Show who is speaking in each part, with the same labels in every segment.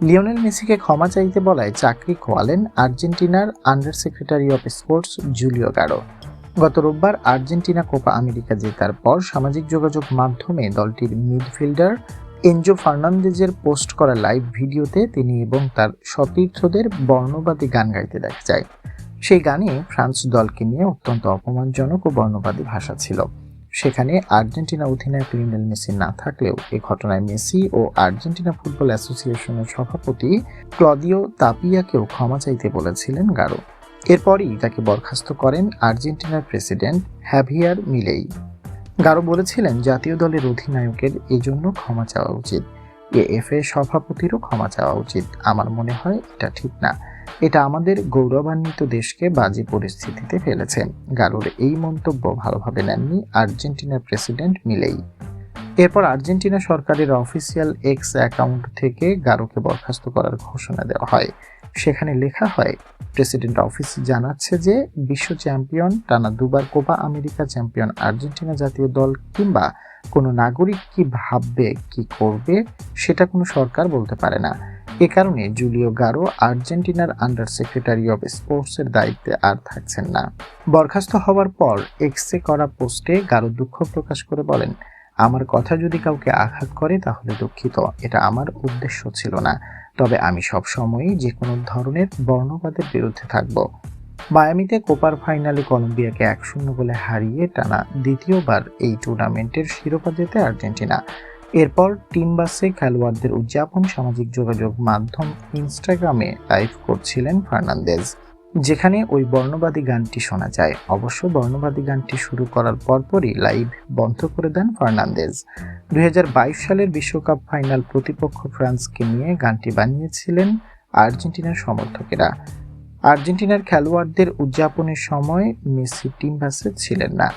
Speaker 1: Lionel মেসিকে ক্ষমা চাইতে বলায় চাকরি খোয়ালেন আর্জেন্টিনার under secretary of sports Julio Garro. গত রোববার আর্জেন্টিনা কোপা আমেরিকা জেতার পর সামাজিক যোগাযোগ মাধ্যমে দলটির মিডফিল্ডার এনজো ফার্নান্দেজের পোস্ট করা লাইভ ভিডিওতে তিনি এবং তার সতীর্থদের বর্ণবাদী গান গাইতে দেখা যায়। সেই গানে ফ্রান্স দলকে নিয়ে অত্যন্ত অপমানজনক ও বর্ণবাদী ভাষা ছিল। সেখানে আর্জেন্টিনা অধিনায়ক লিওনেল মেসি না থাকলেও এ ঘটনায় মেসি ও আর্জেন্টিনা ফুটবল অ্যাসোসিয়েশনের সভাপতি ক্লদিও তাপিয়াকেও ক্ষমা চাইতে বলেছিলেন গারো। এরপরই তাকে বরখাস্ত করেন আর্জেন্টিনার প্রেসিডেন্ট হ্যাভিয়ার মিলেই। গারো বলেছিলেন, জাতীয় দলের অধিনায়কের এজন্য ক্ষমা চাওয়া উচিত। এএফএ সভাপতিরও ক্ষমা চাওয়া উচিত। আমার মনে হয় এটা ঠিক না। এটা আমাদের গৌরবান্বিত দেশকে বাজে পরিস্থিতিতে ফেলেছে। গারোর এই মন্তব্য ভালোভাবে নেননি আর্জেন্টিনার প্রেসিডেন্ট মিলেই। এরপর আর্জেন্টিনা সরকারের অফিসিয়াল এক্স অ্যাকাউন্ট থেকে গারোকে বরখাস্ত করার ঘোষণা দেওয়া হয়। সেখানে লেখা হয়, প্রেসিডেন্ট অফিস জানাচ্ছে যে বিশ্ব চ্যাম্পিয়ন টানা দুবার কোপা আমেরিকা চ্যাম্পিয়ন আর্জেন্টিনা জাতীয় দল কিংবা কোনো নাগরিক কি ভাববে, কি করবে, সেটা কোনো সরকার বলতে পারে না। এ কারণে জুলিও গারো আর্জেন্টিনার আন্ডার সেক্রেটারি অফ স্পোর্টসের দায়িত্বে আর থাকছেন না। বরখাস্ত হওয়ার পর এক্সে করা পোস্টে গারো দুঃখ প্রকাশ করে বলেন, আমার কথা যদি কাউকে আঘাত করে তাহলে দুঃখিত, এটা আমার উদ্দেশ্য ছিল না। তবে আমি সব সময়ই যে কোনো ধরনের বর্ণবাদের বিরুদ্ধে থাকব। মায়ামিতে কোপার ফাইনালে কলম্বিয়াকে এক শূন্য গোলে হারিয়ে টানা দ্বিতীয়বার এই টুর্নামেন্টের শিরোপা জেতে আর্জেন্টিনা। এরপর টিম বাসে খেলোয়াড়দের উদযাপন, সামাজিক যোগাযোগ মাধ্যম ইনস্টাগ্রামে লাইভ করছিলেন ফার্নান্দেজ, যেখানে ওই বর্ণবাদী গানটি শোনা যায়। অবশ্য বর্ণবাদী গানটি শুরু করার পরপরই লাইভ বন্ধ করে দেন ফার্নান্দেজ। দু হাজার বাইশ সালের বিশ্বকাপ ফাইনাল প্রতিপক্ষ ফ্রান্সকে নিয়ে গানটি বানিয়েছিলেন আর্জেন্টিনার সমর্থকেরা। আর্জেন্টিনার খেলোয়াড়দের উদযাপনের সময় মেসি টিম বাসে ছিলেন না।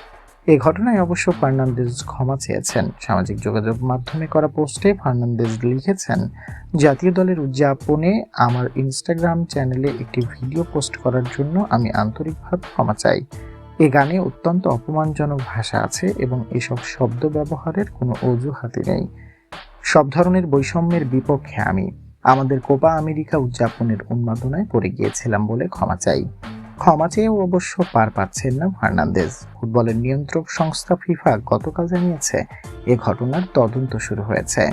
Speaker 1: এ ঘটনায় অবশ্য ফার্নান্দেজ ক্ষমা চেয়েছেন। সামাজিক যোগাযোগ মাধ্যমে করা পোস্টে ফার্নান্দেজ লিখেছেন, জাতীয় দলের উদযাপনে আমার ইনস্টাগ্রাম চ্যানেলে একটি ভিডিও পোস্ট করার জন্য আমি আন্তরিকভাবে ক্ষমা চাই। এ গানে অত্যন্ত অপমানজনক ভাষা আছে এবং এসব শব্দ ব্যবহারের কোনো অজুহাতই নেই। সব ধরনের বৈষম্যের বিপক্ষে আমি। আমাদের কোপা আমেরিকা উদযাপনের উন্মাদনায় পড়ে গিয়েছিলাম বলে ক্ষমা চাই। ক্ষমা চেয়েও অবশ্য পার পাচ্ছেন না ফার্নান্দেজ ফুটবলের নিয়ন্ত্রক সংস্থা ফিফা গতকাল জানিয়েছে, এ ঘটনার তদন্ত শুরু হয়েছে।